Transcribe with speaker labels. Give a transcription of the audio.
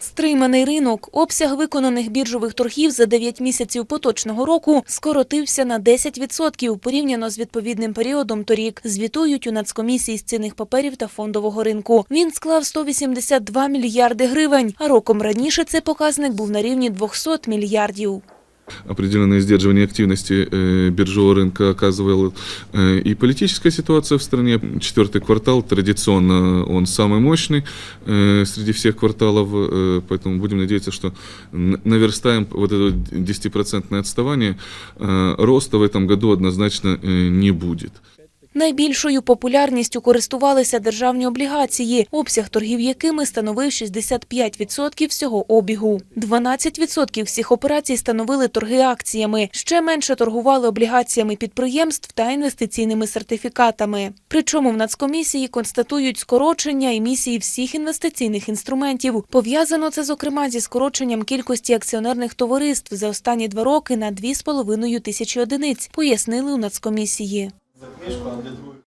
Speaker 1: Стриманий ринок, обсяг виконаних біржових торгів за 9 місяців поточного року скоротився на 10% порівняно з відповідним періодом торік, звітують у Нацкомісії з цінних паперів та фондового ринку. Він склав 182 мільярди гривень, а роком раніше цей показник був на рівні 200 мільярдів
Speaker 2: определенное сдерживание активности э, биржевого рынка оказывала э, и политическая ситуация в стране. Четвертый квартал традиционно он самый мощный э, среди всех кварталов, э, поэтому будем надеяться, что н- наверстаем вот это 10% отставание. Э, Роста в этом году однозначно э, не будет.
Speaker 1: Найбільшою популярністю користувалися державні облігації, обсяг торгів якими становив 65% всього обігу. 12% всіх операцій становили торги акціями. Ще менше торгували облігаціями підприємств та інвестиційними сертифікатами. Причому в Нацкомісії констатують скорочення емісії всіх інвестиційних інструментів. Пов'язано це, зокрема, зі скороченням кількості акціонерних товариств за останні два роки на 2,5 тисячі одиниць, пояснили у Нацкомісії.
Speaker 3: За книжку, а для других